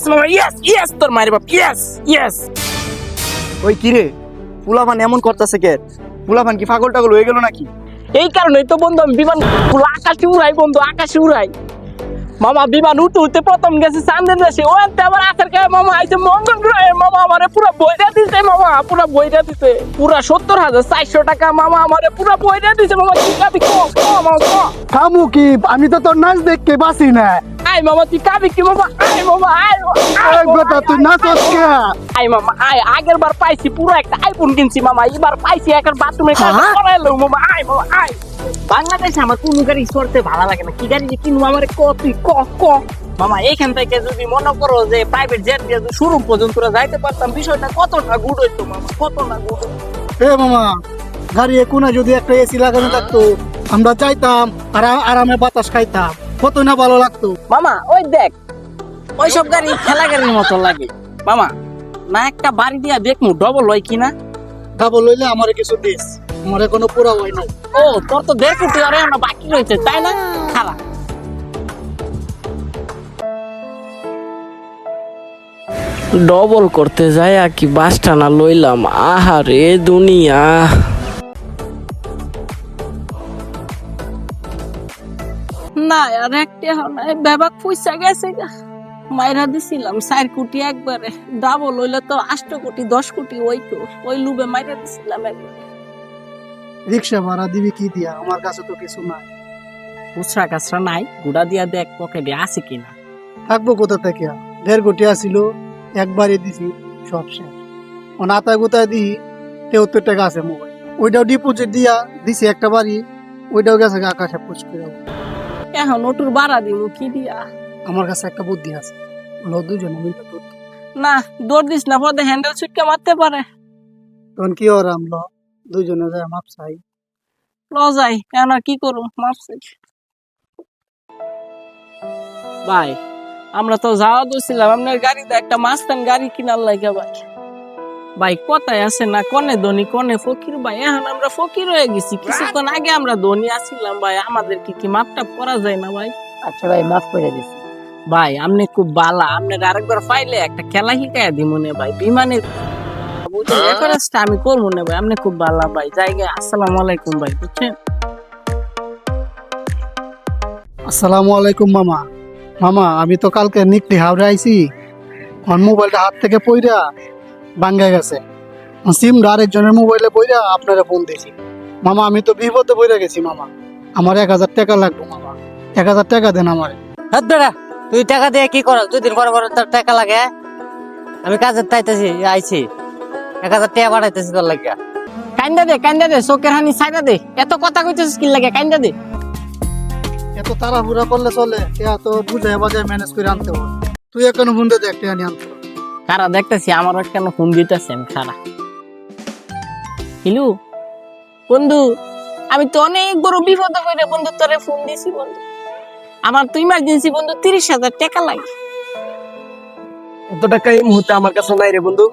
Yes মামা। Yes yes তোর মায়ের বাপ। ইয়েস ইয়েস ওই কিরে এমন করতেছে কে? কি পাগল টাগল হয়ে গেল নাকি? এই কারণেই তো বন্ধু আমি বিমান আকাশে উড়াই বন্ধু আকাশে উড়াই। মামা বিমান উঠতে উঠতে প্রথম গেছে চান্দের দেশে। ও আবার আসার মামা আইছে মঙ্গল গ্রহে। মামা আমারে পুরো বইটা দিছে মামা পুরো বইটা দিছে। পুরো সত্তর হাজার চারশো টাকা মামা আমারে পুরো বইটা দিছে মামা। কি মামা থামু কি? আমি তো তোর নাচ দেখতে বাসি না। আয় মামা তুই কাবি কি মামা আয় মামা আয় বেটা তুই নাচস কে আয় মামা আয় আগের বার পাইছি পুরো একটা আইফোন কিনছি মামা এবার পাইছি একটা বাথরুমে করাইলো মামা আয় মামা আয় বাংলাদেশে আমার কোনো গাড়ি চড়তে ভালো লাগে না। কি গাড়ি যে কিনবো আমার ক তুই ক ক। মামা এইখান থেকে যদি মনে করো যে প্রাইভেট জেট দিয়ে শুরু পর্যন্ত তোরা যাইতে পারতাম বিষয়টা কতটা গুড হইতো মামা কতটা গুড এ মামা গাড়ি কোনা যদি একটা এসি লাগানো থাকতো আমরা যাইতাম আর আরামে বাতাস খাইতাম। কত না ভালো লাগতো। মামা ওই দেখ ওইসব গাড়ি খেলা গাড়ির মতো লাগে। মামা না একটা বাড়ি দিয়া দেখমু ডবল হয় কিনা? ডাবল লইলে আমার কিছু দিস। আমার এখনও পুরা হয় নাই। ও তোর তো দেড় কোটি আর এখনও বাকি রয়েছে তাই না? খারাপ ডবল করতে যায় আর কি বাস টানা লইলাম। আহারে দুনিয়া। না আর একটা নাই বেবাক পয়সা গেছে দিছিলাম চার কোটি একবারে। ডাবল হইলে তো আষ্ট কোটি দশ কোটি ওই তো ওই লুবে মাইরা দিছিলাম একবারে। রিক্সা ভাড়া দিবি কি দিয়া? আমার কাছে তো কিছু নাই। খুচরা কাছরা নাই গুড়া দিয়া দেখ পকেটে আছে কিনা থাকব কোথা থেকে? আর? দেড় কোটি আসিল একবারে দিছি সব শেষ। ও নাতা গোতা দি তেহত্তর টাকা আছে মোবাইল। ওইটাও ডিপোজিট দিয়া দিছি একটা বাড়ি ওইটাও গেছে গা আকাশে করে। এখন ওটুর বাড়া দিব কি দিয়া? আমার কাছে একটা বুদ্ধি আছে। লো দুজনে মিলে না দৌড় দিস না পদে হ্যান্ডেল ছুটকে মারতে পারে। তখন কি ওর আম ল। দুজনে যায় মাপ চাই। ল যাই এখন আর কি করুম মারছে ভাই আমরা তো যাওয়া দোছিলাম আপনার গাড়িতে একটা মাস্তান গাড়ি কিনার লাগে ভাই ভাই কোথায় আছে না কনে ধনী কনে ফকির ভাই। এখন আমরা ফকির হয়ে গেছি কিছুক্ষণ আগে আমরা ধনী আছিলাম ভাই আমাদের কি কি মাপটা করা যায় না ভাই? আচ্ছা ভাই মাফ করে দিছি। ভাই আপনি খুব বালা আপনি আরেকবার ফাইলে একটা খেলা শিখাই দি মনে ভাই বিমানের রেফারেন্সটা আমি করব না ভাই আপনি খুব বালা ভাই জায়গায় আসসালামু আলাইকুম ভাই বুঝছেন? আসসালামু আলাইকুম মামা। মামা আমি তো কালকে নিকলি হাওড়ে আইছি আমার মোবাইলটা হাত থেকে পইরা ভাঙ্গা গেছে। সিমটা আরেকজনের মোবাইলে পইরা আপনারা ফোন দিয়েছি মামা আমি তো বিপদে পইরা গেছি মামা। আমার এক হাজার টাকা লাগবে মামা। এক হাজার টাকা দেন আমার। হাত বেড়া তুই টাকা দিয়ে কি করো দুই দিন পরে পরে তোর টাকা লাগে আমি কাজের তাইতেছি আইছি। এক হাজার টাকা পাঠাইতেছি তোর লাগিয়া। কান্দা দে কান্দা দে চোখের হানি সাইডা দে। এত কথা কইতেছিস কি লাগে কান্দা দে। এত তাড়াহুড়া করলে চলে টিয়া তো বুঝে বাজায় ম্যানেজ করে আনতে হবে। তুই এখনও ফোন দে টিয়া নিয়ে আনতে খারা দেখতেছি আমারও কেন ফোন দিতেছেন খারা হিলু বন্ধু আমি তো অনেক বড় বিপদ করে বন্ধু তোরে ফোন দিছি বন্ধু। আমার তো ইমার্জেন্সি বন্ধু তিরিশ হাজার টাকা লাগে। এত টাকা এই মুহূর্তে আমার কাছে নাই রে বন্ধু।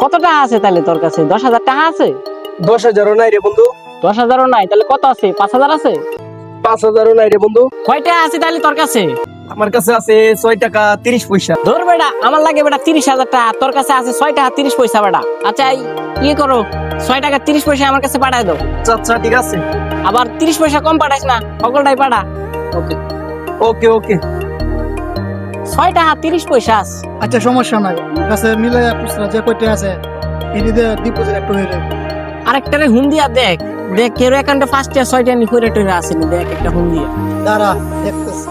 কত টাকা আছে তাহলে তোর কাছে? দশ হাজার টাকা আছে? দশ হাজারও নাই রে বন্ধু। দশ হাজারও নাই তাহলে কত আছে? পাঁচ হাজার আছে? পাঁচ হাজারও নাই রে বন্ধু। কয় টাকা আছে তাহলে তোর কাছে? আমার কাছে আছে ছয় টাকা তিরিশ পয়সা। ধর বেটা আমার লাগে বেটা তিরিশ হাজার টাকা তোর কাছে আছে ছয় টাকা তিরিশ পয়সা বেটা। আচ্ছা ইয়ে করো ছয় টাকা তিরিশ পয়সা আমার কাছে পাঠায় দাও। আচ্ছা আচ্ছা ঠিক আছে। আবার তিরিশ পয়সা কম পাঠাইস না সকলটাই পাঠা। ওকে ওকে ওকে। ছয় টাকা তিরিশ পয়সা আছে। আচ্ছা সমস্যা নাই। কাছে মিলে খুচরা যে কয়টা আছে এটি দিয়ে ডিপোজিট একটু হয়ে যাবে আরেকটারে হুন দিয়া দেখ। দেখ কেউ অ্যাকাউন্টে ফার্স্ট ইয়ার ছয়টা নি করে টরে আসেনি দেখ একটা হুন দিয়া। দাঁড়া দেখতেছি।